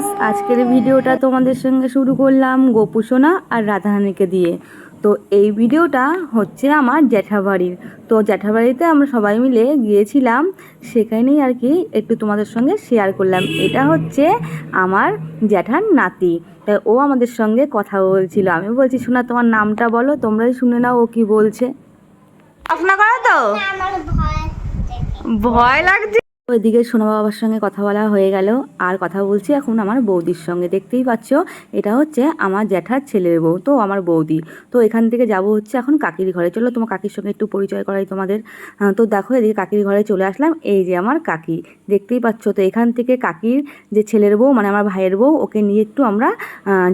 Guys আজকের ভিডিওটা তোমাদের সঙ্গে শুরু করলাম গোপুসোনা আর রাধারানীকে দিয়ে। তো এই ভিডিওটা হচ্ছে আমার জ্যাঠাবাড়ির। তো জ্যাঠাবাড়িতে আমরা সবাই মিলে গিয়েছিলাম সেখানেই আর কি একটু তোমাদের সঙ্গে শেয়ার করলাম। এটা হচ্ছে আমার জ্যাঠার নাতি। তাই ও আমাদের সঙ্গে কথা বলছিল। আমি বলছি শোনা তোমার নামটা বলো তোমরাই শুনে নাও ও কি বলছে। আপনার করা তো? আমার ভয় থেকে ভয় লাগছে? ওইদিকে সোনা বাবার সঙ্গে কথা বলা হয়ে গেল। আর কথা বলছি এখন আমার বৌদির সঙ্গে। দেখতেই পাচ্ছ, এটা হচ্ছে আমার জ্যাঠার ছেলের বউ, তো আমার বৌদি। তো এখান থেকে যাব হচ্ছে এখন কাকির ঘরে। চলো, তোমার কাকির সঙ্গে একটু পরিচয় করাই তোমাদের। তো দেখো, এদিকে কাকির ঘরে চলে আসলাম। এই যে আমার কাকি, দেখতেই পাচ্ছ? তো এখান থেকে কাকির যে ছেলের বউ মানে আমার ভাইয়ের বউ, ওকে নিয়ে একটু আমরা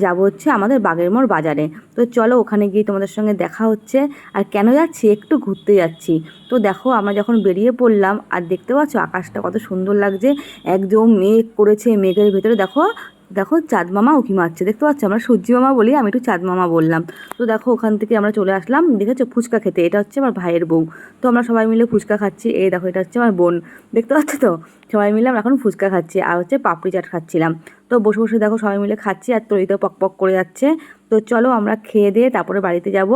যাব হচ্ছে আমাদের বাগেরমোড় বাজারে। তো চলো, ওখানে গিয়ে তোমাদের সঙ্গে দেখা হচ্ছে। আর কেন যাচ্ছি? একটু ঘুরতে যাচ্ছি। তো দেখো, আমরা যখন বেরিয়ে পড়লাম, আর দেখতে পাচ্ছ, আকাশটা কত সুন্দর লাগছে। একদম মেঘ করেছে মেঘের ভেতরে। দেখো দেখো চাঁদ মামা উঁকি মারছে। দেখতে পাচ্ছ? আমরা সূর্যি মামা বলি, আমি একটু চাঁদ মামা বললাম। তো দেখো, ওখান থেকে আমরা চলে আসলাম। দেখেছ? ফুচকা খেতে। এটা হচ্ছে আমার ভাইয়ের বউ। তো আমরা সবাই মিলে ফুচকা খাচ্ছি। এই দেখো, এটা হচ্ছে আমার বোন। দেখতে পাচ্ছ তো? সবাই মিলে আমরা এখন ফুচকা খাচ্ছি। আর হচ্ছে পাপড়ি চাট খাচ্ছিলাম। তো বসে বসে দেখো সবাই মিলে খাচ্ছি আর তরিতে পক পক করে যাচ্ছে। তো চলো আমরা খেয়ে দিয়ে তারপরে বাড়িতে যাব।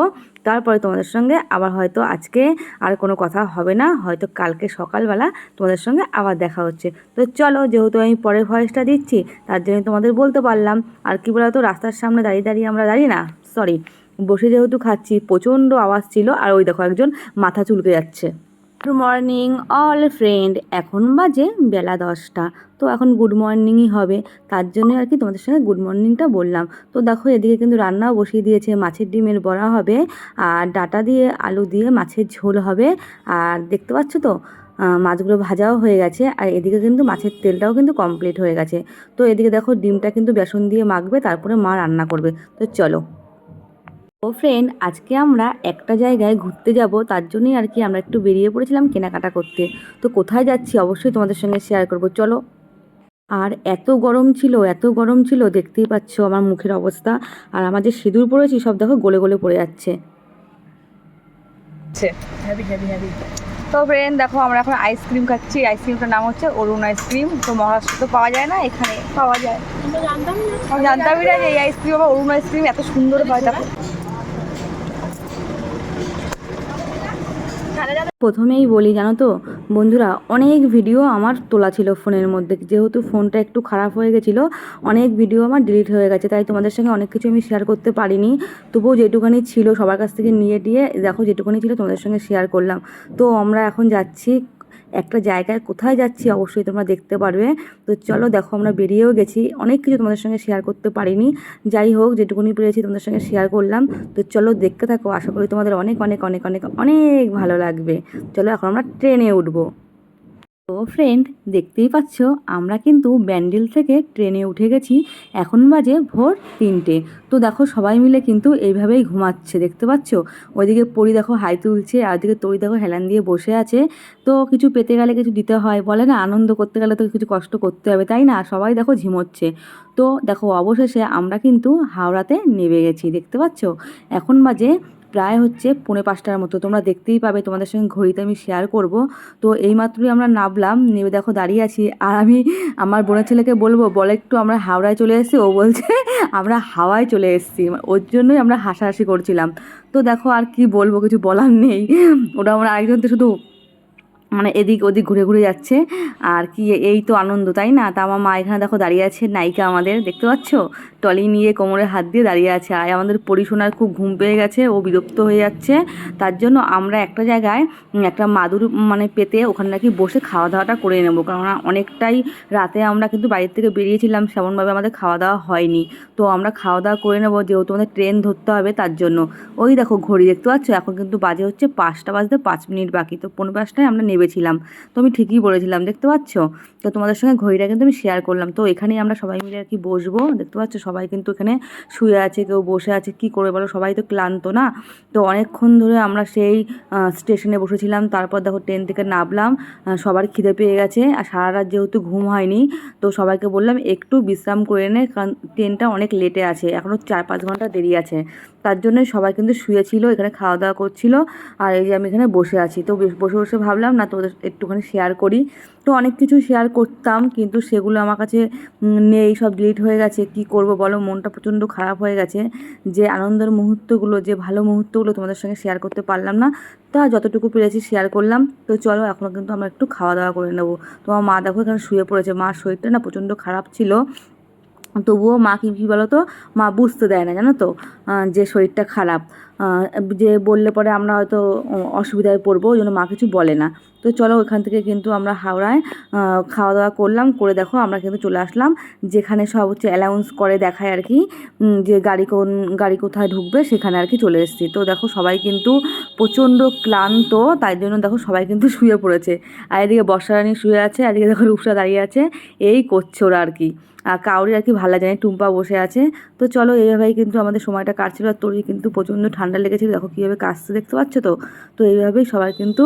তারপরে তোমাদের সঙ্গে আবার হয়তো আজকে আর কোনো কথা হবে না। হয়তো কালকে সকালবেলা তোমাদের সঙ্গে আবার দেখা হচ্ছে। তো চলো, যেহেতু আমি পরের ভয়েসটা দিচ্ছি, তার জন্য তোমাদের বলতে পারলাম। আর কি বলতো, রাস্তার সামনে দাঁড়িয়ে দাঁড়িয়ে আমরা দাঁড়িয়ে না সরি বসে যেহেতু খাচ্ছি, প্রচণ্ড আওয়াজ ছিল। আর ওই দেখো একজন মাথা চুলকে যাচ্ছে। গুড মর্নিং অল ফ্রেন্ড এখন বাজে বেলা দশটা। তো এখন গুড মর্নিংই হবে। তার জন্য আর কি তোমাদের সঙ্গে গুড মর্নিংটা বললাম। তো দেখো, এদিকে কিন্তু রান্নাও বসিয়ে দিয়েছে। মাছের ডিমের বড়া হবে, আর ডাটা দিয়ে আলু দিয়ে মাছের ঝোল হবে। আর দেখতে পাচ্ছ তো মাছগুলো ভাজাও হয়ে গেছে। আর এদিকে কিন্তু মাছের তেলটাও কিন্তু কমপ্লিট হয়ে গেছে। তো এদিকে দেখো, ডিমটা কিন্তু বেসন দিয়ে মাখবে, তারপরে মা রান্না করবে। তো চলো। ও ফ্রেন্ড আজকে আমরা একটা জায়গায় ঘুরতে যাব তার জন্যই আর কি আমরা একটু বেরিয়ে পড়েছিলাম কেনাকাটা করতে। তো কোথায় যাচ্ছি অবশ্যই তোমাদের সঙ্গে শেয়ার করব চলো। আর এত গরম ছিল এত গরম ছিল দেখতেই পাচ্ছ আমার মুখের অবস্থা। আর আমার যে সিঁদুর পড়েছি সব দেখো গলে গলে পড়ে যাচ্ছে। তো ফ্রেন্ড দেখো আমরা এখন আইসক্রিম খাচ্ছি। আইসক্রিমটার নাম হচ্ছে অরুণ আইসক্রিম তো মহারাষ্ট্র তো পাওয়া যায় না এখানে পাওয়া যায়। জানতামই না। এই আইসক্রিম আবার অরুণ আইসক্রিম এত সুন্দর হয় দেখো। প্রথমেই বলি, জানো তো, বন্ধুরা, অনেক ভিডিও আমার তোলা ছিল ফোনের মধ্যে। যেহেতু ফোনটা একটু খারাপ হয়ে গেছিল, অনেক ভিডিও আমার ডিলিট হয়ে গেছে, তাই তোমাদের সঙ্গে অনেক কিছু আমি শেয়ার করতে পারিনি। তবুও যেটুখানি ছিল সবার কাছ থেকে নিয়ে দিয়ে, দেখো যেটুখানি ছিল তোমাদের সঙ্গে শেয়ার করলাম। তো আমরা এখন যাচ্ছি একটা জায়গায় কোথায় যাচ্ছি অবশ্যই তোমরা দেখতে পারবে। তো চলো দেখো আমরা বেরিয়েও গেছি। অনেক কিছু তোমাদের সঙ্গে শেয়ার করতে পারিনি। যাই হোক, যেটুকুনি পেরেছি তোমাদের সঙ্গে শেয়ার করলাম। তো চলো দেখতে থাকো। আশা করি তোমাদের অনেক অনেক অনেক অনেক অনেক ভালো লাগবে। চলো এখন আমরা ট্রেনে উঠবো। তো ফ্রেন্ড দেখতেই পাচ্ছ, আমরা কিন্তু ব্যান্ডেল থেকে ট্রেনে উঠে গেছি, এখন বাজে ভোর তিনটে। তো দেখো সবাই মিলে কিন্তু এইভাবেই ঘুমাচ্ছে, দেখতে পাচ্ছ? ওইদিকে পরি দেখো হাই তুলছে, আর ওইদিকে তরি দেখো হেলান দিয়ে বসে আছে। তো কিছু পেতে গেলে কিছু দিতে হয়, বলে না? আনন্দ করতে গেলে তো কিছু কষ্ট করতে হবে, তাই না? সবাই দেখো ঝিমোচ্ছে। তো দেখো অবশেষে আমরা কিন্তু হাওড়াতে নেমে গেছি, দেখতে পাচ্ছ? এখন বাজে প্রায় হচ্ছে পৌনে পাঁচটার মতো। তোমরা দেখতেই পাবে, তোমাদের সঙ্গে ঘড়িতে আমি শেয়ার করব। তো এইমাত্রই আমরা নামলাম নেমে দেখো দাঁড়িয়ে আছি। আর আমি আমার বোনের ছেলেকে বলব, বলে একটু আমরা হাওড়ায় চলে এসেছি। ও বলছে, আমরা হাওয়ায় চলে এসেছি। ওর জন্যই আমরা হাসাহাসি করছিলাম। তো দেখো আর কি বলব, কিছু বলার নেই। ওটা আমরা আরেকজন তো শুধু মানে এদিক ওদিক ঘুরে ঘুরে যাচ্ছে। আর কি এই তো আনন্দ, তাই না? তা আমার মা এখানে দেখো দাঁড়িয়ে আছে, নায়িকা আমাদের, দেখতে পাচ্ছ? টলি নিয়ে কোমরে হাত দিয়ে দাঁড়িয়ে আছে। আর আমাদের পরিশোনার খুব ঘুম পেয়ে গেছে, ও বিরক্ত হয়ে যাচ্ছে। তার জন্য আমরা একটা জায়গায় একটা মাদুর মানে পেতে ওখানে নাকি বসে খাওয়া দাওয়াটা করে নেব। কেননা অনেকটাই রাতে আমরা কিন্তু বাড়ির থেকে বেরিয়েছিলাম, সেমনভাবে আমাদের খাওয়া দাওয়া হয়নি। তো আমরা খাওয়া দাওয়া করে নেব, যেহেতু আমাদের ট্রেন ধরতে হবে তার জন্য। ওই দেখো ঘড়ি, দেখতে পাচ্ছ? এখন কিন্তু বাজে হচ্ছে পাঁচটা বাজতে পাঁচ মিনিট বাকি। তো পনেরো পাঁচটায় আমরা নেবেছিলাম তো আমি ঠিকই বলেছিলাম, দেখতে পাচ্ছ? তো তোমাদের সঙ্গে ঘড়িটা কিন্তু আমি শেয়ার করলাম। তো এখানেই আমরা সবাই মিলে আর কি বসবো। দেখতে পাচ্ছ, সবাই কিন্তু এখানে শুয়ে আছে, কেউ বসে আছে, কি করে বলো? সবাই তো ক্লান্ত না? তো অনেকক্ষণ ধরে আমরা সেই স্টেশনে বসেছিলাম। তারপর দেখো ট্রেন থেকে নামলাম সবার খিদে পেয়ে গেছে। আর সারা রাত যেহেতু ঘুম হয়নি, তো সবাইকে বললাম, একটু বিশ্রাম করে নে, কারণ ট্রেনটা অনেক লেটে আছে। এখনও চার পাঁচ ঘণ্টা দেরি আছে। তার জন্যই সবাই কিন্তু শুয়েছিল, এখানে খাওয়া দাওয়া করছিল। আর এই যে আমি এখানে বসে আছি। তো বসে বসে ভাবলাম, না তো ওদের একটুখানি শেয়ার করি। তো অনেক কিছু শেয়ার করতাম, কিন্তু সেগুলো আমার কাছে নেই, সব ডিলিট হয়ে গেছে। কি করব বলো? মনটা প্রচণ্ড খারাপ হয়ে গেছে যে আনন্দের মুহূর্তগুলো, যে ভালো মুহূর্তগুলো তোমাদের সঙ্গে শেয়ার করতে পারলাম না, তা যতটুকু পেরেছি শেয়ার করলাম। তো চলো এখনও কিন্তু আমরা একটু খাওয়া দাওয়া করে নেব। তোমার মা দেখো এখানে শুয়ে পড়েছে। মার শরীরটা না প্রচণ্ড খারাপ ছিল। তবুও মা কি বলো তো মা বুঝতে দেয় না, জানো তো? যে শরীরটা খারাপ। যে বললে পরে আমরা হয়তো অসুবিধায় পড়ব, ওই জন্য মা কিছু বলে না। তো চলো ওখান থেকে কিন্তু আমরা হাওড়ায় খাওয়া দাওয়া করলাম, করে দেখো আমরা কিন্তু চলে আসলাম, যেখানে সব হচ্ছে অ্যালাউন্স করে দেখায় আর কি যে গাড়ি কোন, গাড়ি কোথায় ঢুকবে সেখানে আর কি চলে এসেছি। তো দেখো সবাই কিন্তু প্রচণ্ড ক্লান্ত, তাই জন্য দেখো সবাই কিন্তু শুয়ে পড়েছে। আর এদিকে বর্ষারানী শুয়ে আছে, আর এদিকে দেখো রূপসা দাঁড়িয়ে আছে, এই করছে ওরা আর কি। আর কাউরি আর কি ভালো লাগে না টুম্পা বসে আছে। তো চলো এইভাবেই কিন্তু আমাদের সময়টা কাটছিল, আর তোরই কিন্তু প্রচণ্ড ঠান্ডা লেগেছিল দেখো কীভাবে কাশছে দেখতে পাচ্ছ তো? তো এইভাবেই সবাই কিন্তু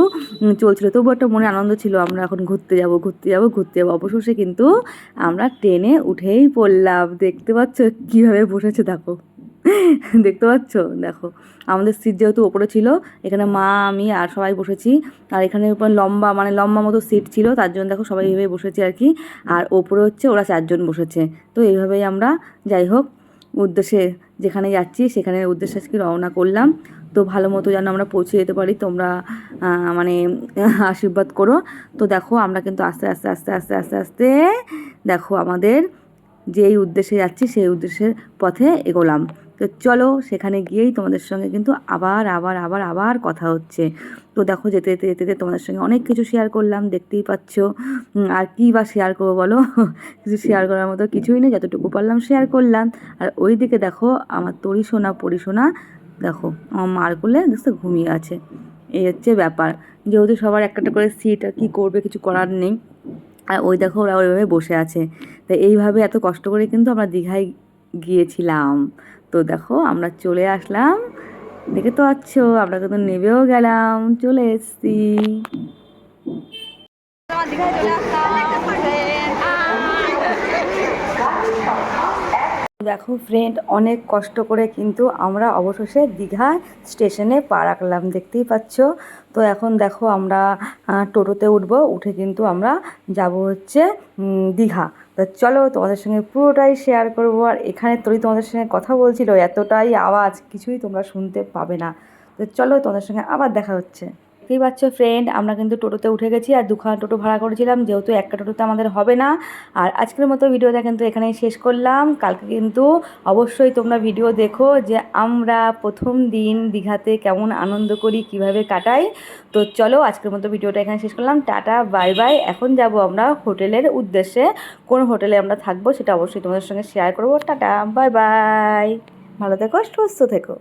চলছিল। তবু একটা মনে আনন্দ ছিল, আমরা এখন ঘুরতে যাব ঘুরতে যাব, ঘুরতে যাব। অবশেষে কিন্তু আমরা ট্রেনে উঠেই পড়লাম। দেখতে পাচ্ছ কীভাবে বসেছে, দেখো। দেখতে পাচ্ছ? দেখো, আমাদের সিট যেহেতু ওপরে ছিল, এখানে মা, আমি আর সবাই বসেছি। আর এখানে লম্বা মানে লম্বা মতো সিট ছিল, তার জন্য দেখো সবাই এইভাবে বসেছে আর কি। আর ওপরে হচ্ছে ওরা চারজন বসেছে। তো এইভাবেই আমরা যাই হোক উদ্দেশ্যে যেখানে যাচ্ছি, সেখানে উদ্দেশ্যে আজকে রওনা করলাম। তো ভালো মতো যেন আমরা পৌঁছে যেতে পারি, তোমরা মানে আশীর্বাদ করো। তো দেখো, আমরা কিন্তু আস্তে আস্তে আস্তে আস্তে আস্তে আস্তে, দেখো আমাদের যেই উদ্দেশ্যে যাচ্ছি, সেই উদ্দেশ্যের পথে এগোলাম। তো চলো সেখানে গিয়েই তোমাদের সঙ্গে কিন্তু আবার আবার আবার আবার কথা হচ্ছে। তো দেখো যেতে যেতে যেতে যেতে তোমাদের সঙ্গে অনেক কিছু শেয়ার করলাম, দেখতেই পাচ্ছ। আর কী বা শেয়ার করব বলো? কিছু শেয়ার করার মতো কিছুই নেই, যতটুকু পারলাম শেয়ার করলাম। আর ওই দিকে দেখো আমার তরি সোনা পরিসোনা দেখো আমার মার কোলে দেখছ ঘুমিয়ে আছে। এই হচ্ছে ব্যাপার। যেহেতু সবার একটা করে সিট আর কী করবে কিছু করার নেই, আর ওই দেখো ওরা ওইভাবে বসে আছে। তো এইভাবে এত কষ্ট করে কিন্তু আমরা দীঘায় গিয়েছিলাম। তো দেখো, আমরা চলে আসলাম। দেখে তো পাচ্ছ, আমরা কিন্তু নেবেও গেলাম, চলে এসছি। দেখো ফ্রেন্ড অনেক কষ্ট করে কিন্তু আমরা অবশেষে দীঘা স্টেশনে পা রাখলাম, দেখতেই পাচ্ছ। তো এখন দেখো আমরা টোটোতে উঠবো, উঠে কিন্তু আমরা যাব হচ্ছে দীঘা। তো চলো তোমাদের সঙ্গে পুরোটাই শেয়ার করব। আর এখানে তোরই তোমাদের সঙ্গে কথা বলছিল, এতটাই আওয়াজ, কিছুই তোমরা শুনতে পাবে না। তো চলো তোমাদের সঙ্গে আবার দেখা হচ্ছে। দেখতেই পাচ্ছ ফ্রেন্ড আমরা কিন্তু টোটোতে উঠে গেছি আর দুখানা টোটো ভাড়া করেছিলাম, যেহেতু একটা টোটোতে আমাদের হবে না। আর আজকের মতো ভিডিওটা কিন্তু এখানেই শেষ করলাম। কালকে কিন্তু অবশ্যই তোমরা ভিডিও দেখো যে আমরা প্রথম দিন দীঘাতে কেমন আনন্দ করি, কীভাবে কাটাই। তো চলো আজকের মতো ভিডিওটা এখানে শেষ করলাম। টাটা বাই বাই এখন যাব আমরা হোটেলের উদ্দেশ্যে। কোন হোটেলে আমরা থাকব সেটা অবশ্যই তোমাদের সঙ্গে শেয়ার করব। টাটা বাই বাই ভালো থেকো, সুস্থ থেকো।